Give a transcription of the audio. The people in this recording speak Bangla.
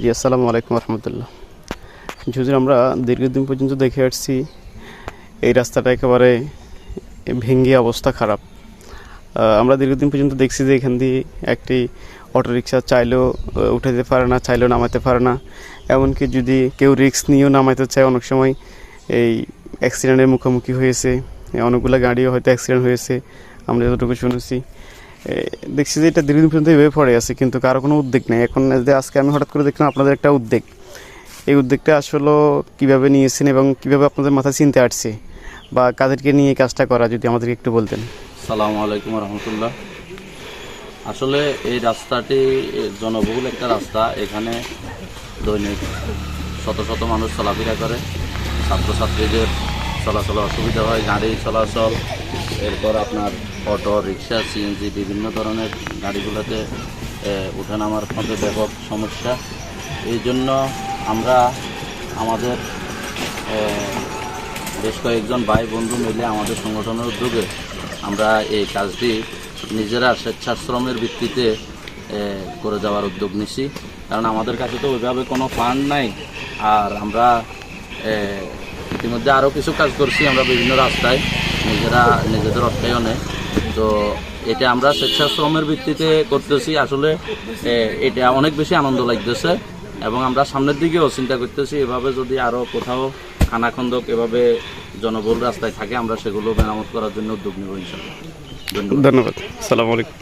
জি আসসালামু আলাইকুম রহমতুল্লাহ যদি আমরা দীর্ঘদিন পর্যন্ত দেখে আসছি এই রাস্তাটা একেবারে ভেঙ্গে অবস্থা খারাপ। আমরা দীর্ঘদিন পর্যন্ত দেখছি যে এখান দিয়ে একটি অটোরিকশা চাইলেও আহ, উঠে যেতে পারে না চাইলেও নামাতে পারে না। এমনকি যদি কেউ রিক্স নিয়েও নামাইতে চায় অনেক সময় এই অ্যাক্সিডেন্টের মুখোমুখি হয়েছে অনেকগুলো গাড়িও হয়তো অ্যাক্সিডেন্ট হয়েছে আমরা যতটুকু শুনেছি। দেখছি যে এটা দীর্ঘদিন পর্যন্ত এভাবে পড়ে আছে, কিন্তু কারও কোনো উদ্যোগ নেই। এখন যে আজকে আমি হঠাৎ করে দেখলাম আপনাদের একটা উদ্যোগ এই উদ্যোগটা আসলে কীভাবে নিয়েছেন এবং কীভাবে আপনাদের মাথায় চিনতে আসছে? বা কাদেরকে নিয়ে কাজটা করা, যদি আমাদেরকে একটু বলতেন। সালাম আলাইকুম রহমতুল্লাহ। আসলে এই রাস্তাটি জনবহুল একটা রাস্তা, এখানে দৈনিক শত শত মানুষ চলাফেরা করে। ছাত্রছাত্রীদের চলাচলে অসুবিধা হয়, গাড়ি চলাচল এরপর আপনার অটো, রিক্সা সিএনজি বিভিন্ন ধরনের গাড়িগুলোতে ওঠানামার মধ্যে ব্যাপক সমস্যা। এই জন্য আমরা আমাদের বেশ কয়েকজন ভাই বন্ধু মিলে আমাদের সংগঠনের উদ্যোগে আমরা এই কাজটি নিজেরা স্বেচ্ছাশ্রমের ভিত্তিতে করে যাওয়ার উদ্যোগ নিছি। কারণ আমাদের কাছে তো ওইভাবে কোনো ফান্ড নাই। আর আমরা ইতিমধ্যে আরও কিছু কাজ করছি, আমরা বিভিন্ন রাস্তায় নিজেরা নিজেদের অর্থায়নে। তো এটা আমরা স্বেচ্ছাশ্রমের ভিত্তিতে করতেছি। আসলে এটা অনেক বেশি আনন্দ লাগতেছে এবং আমরা সামনের দিকেও চিন্তা করতেছি, এভাবে যদি আরও কোথাও খানাখন্দক এভাবে জনবহুল রাস্তায় থাকে, আমরা সেগুলো মেরামত করার জন্য উদ্যোগ নেব ইনশাল্লাহ ধন্যবাদ। সালাম আলাইকুম।